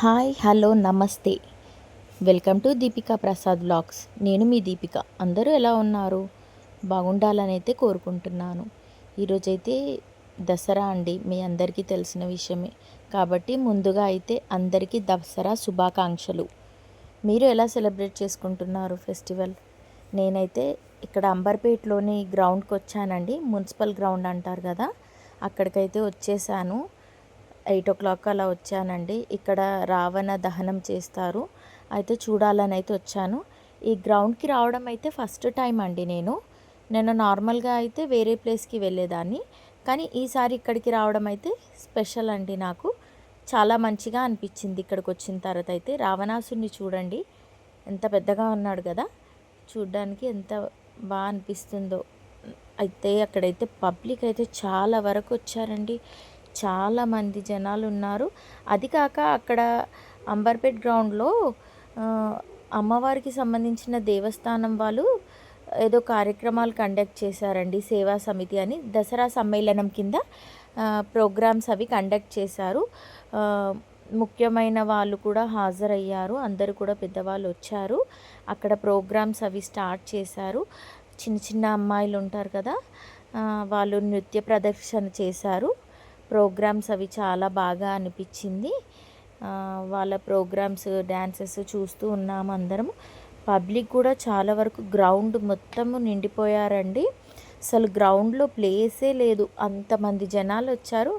Hi hello నమస్తే. Welcome to Deepika Prasad blogs నేను మీ దీపిక. అందరూ ఎలా ఉన్నారు? బాగుండాలని అయితే కోరుకుంటున్నాను ఈరోజైతే దసరా అండి మీ అందరికీ తెలిసిన విషయమే. కాబట్టి ముందుగా అయితే అందరికీ దసరా శుభాకాంక్షలు. మీరు ఎలా సెలబ్రేట్ చేసుకుంటున్నారు ఫెస్టివల్? నేనైతే ఇక్కడ అంబర్పేటలోని గ్రౌండ్కి వచ్చానండి మున్సిపల్ గ్రౌండ్ అంటారు కదా అక్కడికైతే వచ్చేసాను. ఎయిట్ ఓ క్లాక్ అలా వచ్చానండి. ఇక్కడ రావణ దహనం చేస్తారు. అయితే చూడాలని అయితే వచ్చాను. ఈ గ్రౌండ్కి రావడం అయితే ఫస్ట్ టైం అండి నేను. నేను నార్మల్గా అయితే వేరే ప్లేస్కి వెళ్ళేదాన్ని. కానీ ఈసారి ఇక్కడికి రావడం అయితే స్పెషల్ అండి నాకు. చాలా మంచిగా అనిపించింది ఇక్కడికి వచ్చిన తర్వాత అయితే. రావణాసుని చూడండి. ఎంత పెద్దగా ఉన్నాడు కదా. చూడ్డానికి ఎంత బాగా అనిపిస్తుందో. అయితే అక్కడైతే పబ్లిక్ అయితే చాలా వరకు వచ్చారండి. చాలామంది జనాలు ఉన్నారు అది కాక అక్కడ అంబర్పేట్ గ్రౌండ్లో అమ్మవారికి సంబంధించిన దేవస్థానం వాళ్ళు ఏదో కార్యక్రమాలు కండక్ట్ చేశారండి సేవా సమితి అని. దసరా సమ్మేళనం కింద ప్రోగ్రామ్స్ అవి కండక్ట్ చేశారు. ముఖ్యమైన వాళ్ళు కూడా హాజరయ్యారు. అందరూ కూడా పెద్దవాళ్ళు వచ్చారు. అక్కడ ప్రోగ్రామ్స్ అవి స్టార్ట్ చేశారు. చిన్న చిన్న అమ్మాయిలు ఉంటారు కదా వాళ్ళు నృత్య ప్రదర్శన చేశారు. ప్రోగ్రామ్స్ అవి చాలా బాగా అనిపించింది. వాళ్ళ ప్రోగ్రామ్స్ డ్యాన్సెస్ చూస్తూ ఉన్నాము అందరం పబ్లిక్ కూడా చాలా వరకు గ్రౌండ్ మొత్తము నిండిపోయారండి. అసలు గ్రౌండ్లో ప్లేసే లేదు. అంతమంది జనాలు వచ్చారు.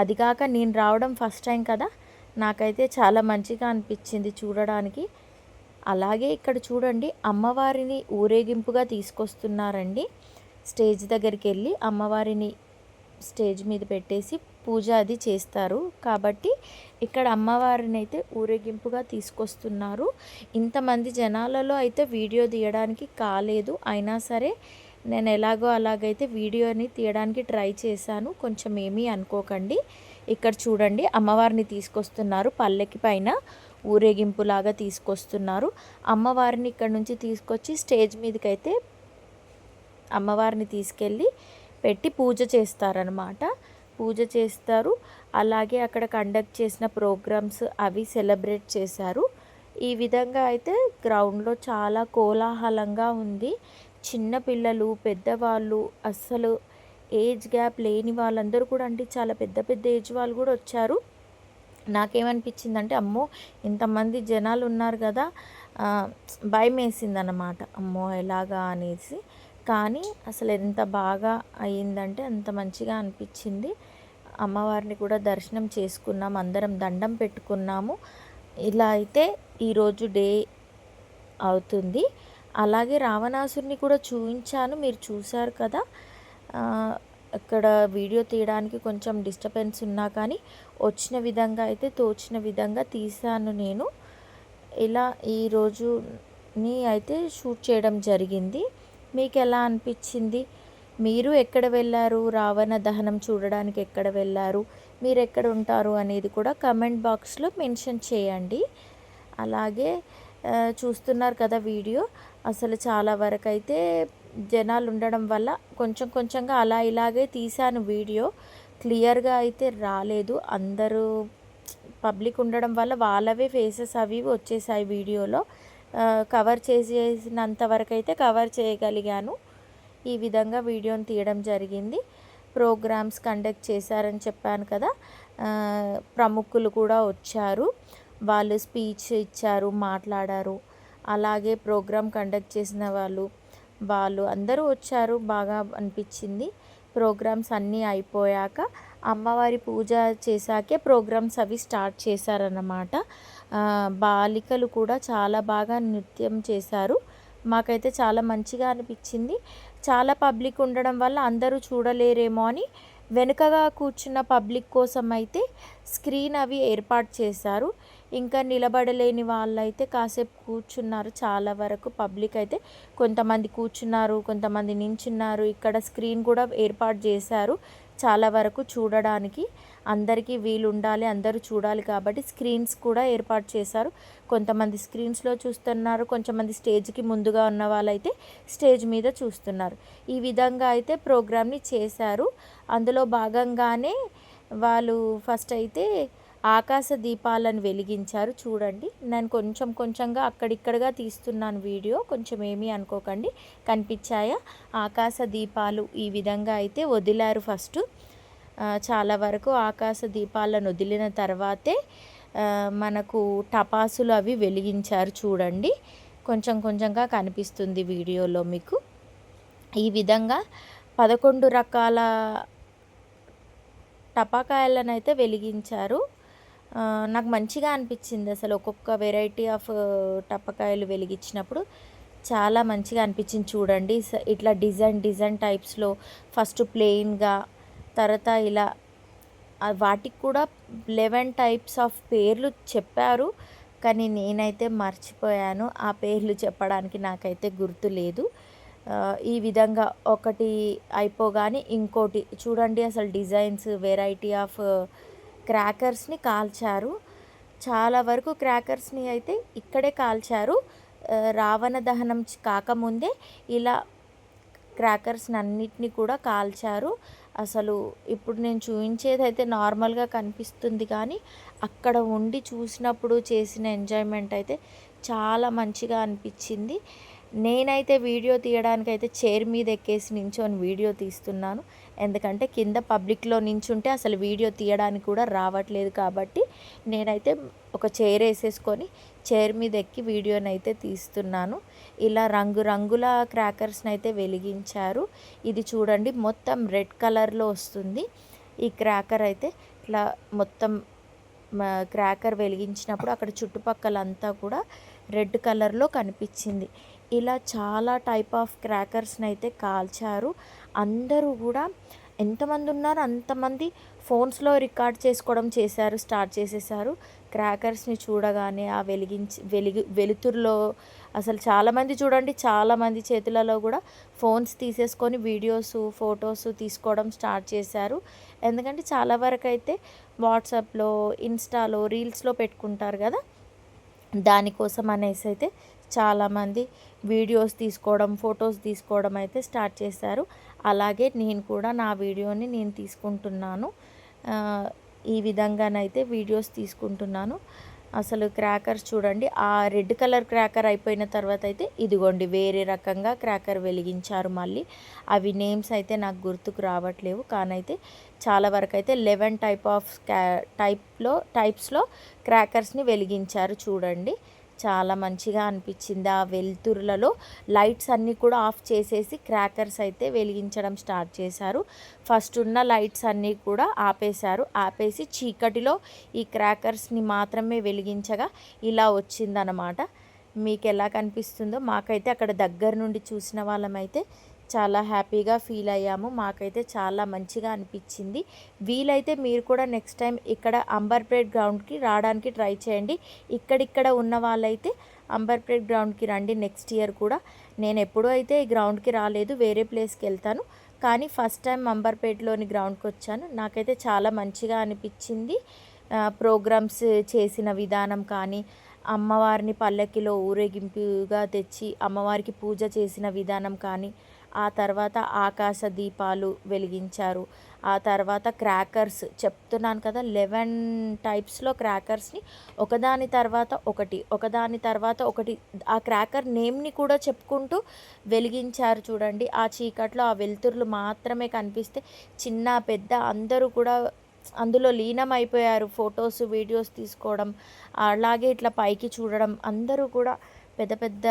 అది కాక నేను రావడం ఫస్ట్ టైం కదా. నాకైతే చాలా మంచిగా అనిపించింది చూడడానికి. అలాగే ఇక్కడ చూడండి అమ్మవారిని ఊరేగింపుగా తీసుకొస్తున్నారండి. స్టేజ్ దగ్గరికి వెళ్ళి అమ్మవారిని స్టేజ్ మీద పెట్టేసి పూజ అది చేస్తారు. కాబట్టి ఇక్కడ అమ్మవారిని అయితే ఊరేగింపుగా తీసుకొస్తున్నారు. ఇంతమంది జనాలలో అయితే వీడియో తీయడానికి కాలేదు. అయినా సరే నేను ఎలాగో అలాగైతే వీడియోని తీయడానికి ట్రై చేశాను. కొంచెం ఏమీ అనుకోకండి. ఇక్కడ చూడండి అమ్మవారిని తీసుకొస్తున్నారు. పల్లెకి పైన ఊరేగింపులాగా తీసుకొస్తున్నారు. అమ్మవారిని ఇక్కడ నుంచి తీసుకొచ్చి స్టేజ్ మీదకైతే అమ్మవారిని తీసుకెళ్ళి పెట్టి పూజ చేస్తారనమాట పూజ చేస్తారు. అలాగే అక్కడ కండక్ట్ చేసిన ప్రోగ్రామ్స్ అవి సెలబ్రేట్ చేశారు. ఈ విధంగా అయితే గ్రౌండ్లో చాలా కోలాహలంగా ఉంది. చిన్న పిల్లలు పెద్దవాళ్ళు అస్సలు ఏజ్ గ్యాప్ లేని వాళ్ళందరూ కూడా అంటే చాలా పెద్ద పెద్ద ఏజ్ వాళ్ళు కూడా వచ్చారు. నాకేమనిపించిందంటే అమ్మో ఇంతమంది జనాలు ఉన్నారు కదా. భయం వేసిందనమాట అమ్మో ఎలాగా అనేసి. కానీ అసలు ఎంత బాగా అయ్యిందంటే అంత మంచిగా అనిపించింది. అమ్మవారిని కూడా దర్శనం చేసుకున్నాం అందరం దండం పెట్టుకున్నాము. ఇలా అయితే ఈరోజు డే అవుతుంది. అలాగే రావణాసురిని కూడా చూపించాను మీరు చూశారు కదా. అక్కడ వీడియో తీయడానికి కొంచెం డిస్టర్బెన్స్ ఉన్నా కానీ వచ్చిన విధంగా అయితే తోచిన విధంగా తీశాను నేను. ఇలా ఈరోజుని అయితే షూట్ చేయడం జరిగింది. మీకు ఎలా అనిపించింది? మీరు ఎక్కడ వెళ్ళారు? రావణ దహనం చూడడానికి ఎక్కడ వెళ్ళారు? మీరు ఎక్కడ ఉంటారు అనేది కూడా కమెంట్ బాక్స్లో మెన్షన్ చేయండి. అలాగే చూస్తున్నారు కదా వీడియో. అసలు చాలా వరకు అయితే జనాలు ఉండడం వల్ల కొంచెం కొంచెంగా అలా ఇలాగే తీశాను వీడియో. క్లియర్గా అయితే రాలేదు. అందరూ పబ్లిక్ ఉండడం వల్ల వాళ్ళవే ఫేసెస్ అవి వచ్చేసాయి వీడియోలో. కవర్ చేసినంత వరకు అయితే కవర్ చేయగలిగాను. ఈ విధంగా వీడియోని తీయడం జరిగింది. ప్రోగ్రామ్స్ కండక్ట్ చేశారని చెప్పాను కదా. ప్రముఖులు కూడా వచ్చారు. వాళ్ళు స్పీచ్ ఇచ్చారు మాట్లాడారు. అలాగే ప్రోగ్రామ్ కండక్ట్ చేసిన వాళ్ళు వాళ్ళు అందరూ వచ్చారు. బాగా అనిపించింది. ప్రోగ్రామ్స్ అన్నీ అయిపోయాక అమ్మవారి పూజ చేశాకే ప్రోగ్రామ్స్ అవి స్టార్ట్ చేశారన్నమాట. బాలికలు కూడా చాలా బాగా నృత్యం చేశారు. మాకైతే చాలా మంచిగా అనిపించింది. చాలా పబ్లిక్ ఉండడం వల్ల అందరూ చూడలేరేమో అని వెనుకగా కూర్చున్న పబ్లిక్ కోసం అయితే స్క్రీన్ అవి ఏర్పాటు చేశారు. ఇంకా నిలబడలేని వాళ్ళైతే కాసేపు కూర్చున్నారు. చాలా వరకు పబ్లిక్ అయితే కొంతమంది కూర్చున్నారు కొంతమంది నించున్నారు. ఇక్కడ స్క్రీన్ కూడా ఏర్పాటు చేశారు. చాలా వరకు చూడడానికి అందరికీ వీలు ఉండాలి అందరూ చూడాలి కాబట్టి స్క్రీన్స్ కూడా ఏర్పాటు చేశారు. కొంతమంది స్క్రీన్స్లో చూస్తున్నారు కొంతమంది స్టేజ్కి ముందుగా ఉన్న వాళ్ళైతే స్టేజ్ మీద చూస్తున్నారు. ఈ విధంగా అయితే ప్రోగ్రామ్ని చేశారు. అందులో భాగంగానే వాళ్ళు ఫస్ట్ అయితే ఆకాశ దీపాలను వెలిగించారు. చూడండి నేను కొంచెం కొంచెంగా అక్కడిక్కడగా తీస్తున్నాను వీడియో. కొంచెం ఏమీ అనుకోకండి. కనిపించాయా? ఆకాశ దీపాలు ఈ విధంగా అయితే వదిలారు ఫస్ట్. చాలా వరకు ఆకాశ దీపాలను వదిలిన తర్వాతే మనకు టపాసులు అవి వెలిగించారు చూడండి. కొంచెం కొంచెంగా కనిపిస్తుంది వీడియోలో మీకు. ఈ విధంగా పదకొండు రకాల టపాకాయలను అయితే వెలిగించారు నాకు మంచిగా అనిపించింది అసలు. ఒక్కొక్క వెరైటీ ఆఫ్ టపాకాయలు వెలిగించినప్పుడు చాలా మంచిగా అనిపించింది చూడండి. ఇట్లా డిజైన్ డిజైన్ టైప్స్లో ఫస్ట్ ప్లెయిన్గా తర్వాత ఇలా వాటికి కూడా లెవెన్ టైప్స్ ఆఫ్ పేర్లు చెప్పారు. కానీ నేనైతే మర్చిపోయాను. ఆ పేర్లు చెప్పడానికి నాకైతే గుర్తు లేదు. ఈ విధంగా ఒకటి అయిపోగానే ఇంకోటి. చూడండి అసలు డిజైన్స్ వెరైటీ ఆఫ్ క్రాకర్స్ని కాల్చారు. చాలా వరకు క్రాకర్స్ని అయితే ఇక్కడే కాల్చారు. రావణ దహనం కాకముందే ఇలా క్రాకర్స్ని అన్నిటినీ కూడా కాల్చారు. అసలు ఇప్పుడు నేను చూపించేది అయితే నార్మల్గా కనిపిస్తుంది కానీ అక్కడ ఉండి చూసినప్పుడు చేసిన ఎంజాయ్మెంట్ అయితే చాలా మంచిగా అనిపించింది. నేనైతే వీడియో తీయడానికి అయితే చైర్ మీద ఎక్కేసి నించొని వీడియో తీస్తున్నాను. ఎందుకంటే కింద పబ్లిక్లో నించుంటే అసలు వీడియో తీయడానికి కూడా రావట్లేదు కాబట్టి నేనైతే ఒక చైర్ వేసేసుకొని చైర్ మీద ఎక్కి వీడియోని అయితే తీస్తున్నాను. ఇలా రంగురంగుల క్రాకర్స్ని అయితే వెలిగించారు. ఇది చూడండి మొత్తం రెడ్ కలర్లో వస్తుంది. ఈ క్రాకర్ అయితే ఇట్లా మొత్తం క్రాకర్ వెలిగించినప్పుడు అక్కడ చుట్టుపక్కలంతా కూడా రెడ్ కలర్లో కనిపించింది. ఇలా చాలా టైప్ ఆఫ్ క్రాకర్స్ని అయితే కాల్చారు. అందరూ కూడా ఎంతమంది ఉన్నారు అంతమంది ఫోన్స్లో రికార్డ్ చేసుకోవడం చేశారు స్టార్ట్ చేసేసారు. క్రాకర్స్ని చూడగానే ఆ వెలిగించి వెలిగి వెలుతురులో అసలు చాలామంది చూడండి చాలామంది చేతులలో కూడా ఫోన్స్ తీసేసుకొని వీడియోస్ ఫొటోస్ తీసుకోవడం స్టార్ట్ చేశారు. ఎందుకంటే చాలా వరకు అయితే వాట్సాప్లో ఇన్స్టాలో రీల్స్లో పెట్టుకుంటారు కదా. దానికోసం అనేసి అయితే చాలామంది వీడియోస్ తీసుకోవడం ఫొటోస్ తీసుకోవడం అయితే స్టార్ట్ చేశారు. అలాగే నేను కూడా నా వీడియోని నేను తీసుకుంటున్నాను. ఈ విధంగానైతే వీడియోస్ తీసుకుంటున్నాను. అసలు క్రాకర్స్ చూడండి ఆ రెడ్ కలర్ క్రాకర్ అయిపోయిన తర్వాత అయితే ఇదిగోండి వేరే రకంగా క్రాకర్ వెలిగించారు మళ్ళీ. అవి నేమ్స్ అయితే నాకు గుర్తుకు రావట్లేవు కానైతే చాలా వరకు అయితే లెవెన్ టైప్ ఆఫ్ టైప్లో టైప్స్లో క్రాకర్స్ని వెలిగించారు చూడండి. చాలా మంచిగా అనిపించింది. ఆ వెలుతురులలో లైట్స్ అన్నీ కూడా ఆఫ్ చేసేసి క్రాకర్స్ అయితే వెలిగించడం స్టార్ట్ చేశారు. ఫస్ట్ ఉన్న లైట్స్ అన్నీ కూడా ఆపేశారు. ఆపేసి చీకటిలో ఈ క్రాకర్స్ని మాత్రమే వెలిగించగా ఇలా వచ్చిందనమాట మీకు ఎలా కనిపిస్తుందో మాకైతే అక్కడ దగ్గర నుండి చూసిన వాళ్ళమైతే చాలా హ్యాపీగా ఫీల్ అయ్యాము. మాకైతే చాలా మంచిగా అనిపించింది. వీలైతే మీరు కూడా నెక్స్ట్ టైం ఇక్కడ అంబర్పేట్ గ్రౌండ్కి రావడానికి ట్రై చేయండి. ఇక్కడిక్కడ ఉన్న వాళ్ళైతే అంబర్పేట్ గ్రౌండ్కి రండి నెక్స్ట్ ఇయర్ కూడా. నేను ఎప్పుడూ అయితే ఈ గ్రౌండ్కి రాలేదు వేరే ప్లేస్కి వెళ్తాను. కానీ ఫస్ట్ టైం అంబర్పేటలోని గ్రౌండ్కి వచ్చాను. నాకైతే చాలా మంచిగా అనిపించింది. ప్రోగ్రామ్స్ చేసిన విధానం కానీ అమ్మవారిని పల్లకిలో ఊరేగింపుగా తెచ్చి అమ్మవారికి పూజ చేసిన విధానం కానీ ఆ తర్వాత ఆకాశ దీపాలు వెలిగించారు. ఆ తర్వాత క్రాకర్స్ చెప్తున్నాను కదా లెవెన్ టైప్స్లో క్రాకర్స్ని ఒకదాని తర్వాత ఒకటి ఒకదాని తర్వాత ఒకటి. ఆ క్రాకర్ నేమ్ని కూడా చెప్పుకుంటూ వెలిగించారు చూడండి. ఆ చీకట్లో ఆ వెలుతురులు మాత్రమే కనిపిస్తే చిన్న పెద్ద అందరూ కూడా అందులో లీనమైపోయారు. ఫొటోస్ వీడియోస్ తీసుకోవడం అలాగే ఇట్లా పైకి చూడడం అందరూ కూడా పెద్ద పెద్ద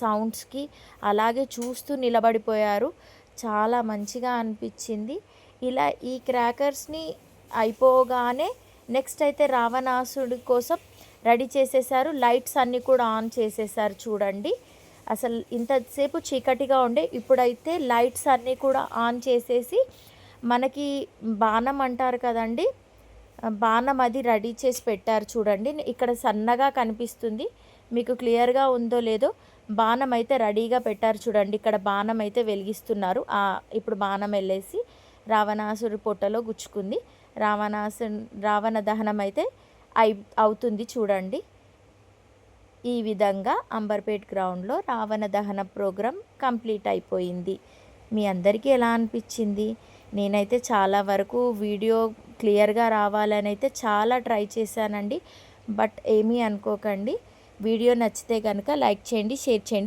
సౌండ్స్కి అలాగే చూస్తూ నిలబడిపోయారు. చాలా మంచిగా అనిపించింది. ఇలా ఈ క్రాకర్స్ని అయిపోగానే నెక్స్ట్ అయితే రావణాసుడి కోసం రెడీ చేసేసారు. లైట్స్ అన్నీ కూడా ఆన్ చేసేసారు చూడండి. అసలు ఇంతసేపు చీకటిగా ఉండే ఇప్పుడైతే లైట్స్ అన్నీ కూడా ఆన్ చేసేసి మనకి బాణం అంటారు కదండి బాణం అది రెడీ చేసి పెట్టారు చూడండి. ఇక్కడ సన్నగా కనిపిస్తుంది. మీకు క్లియర్గా ఉందో లేదో బాణం అయితే రెడీగా పెట్టారు చూడండి. ఇక్కడ బాణం అయితే వెలిగిస్తున్నారు ఇప్పుడు బాణం వెళ్ళేసి రావణాసుడి పొట్టలో గుచ్చుకుంది. రావణాసు రావణ దహనం అయితే అయి అవుతుంది చూడండి. ఈ విధంగా అంబర్పేట్ గ్రౌండ్లో రావణ దహన ప్రోగ్రాం కంప్లీట్ అయిపోయింది. మీ అందరికీ ఎలా అనిపించింది? నేనైతే చాలా వరకు వీడియో క్లియర్గా రావాలని అయితే చాలా ట్రై చేశానండి. బట్ ఏమీ అనుకోకండి. వీడియో నచ్చితే కనుక లైక్ చేయండి షేర్ చేయండి.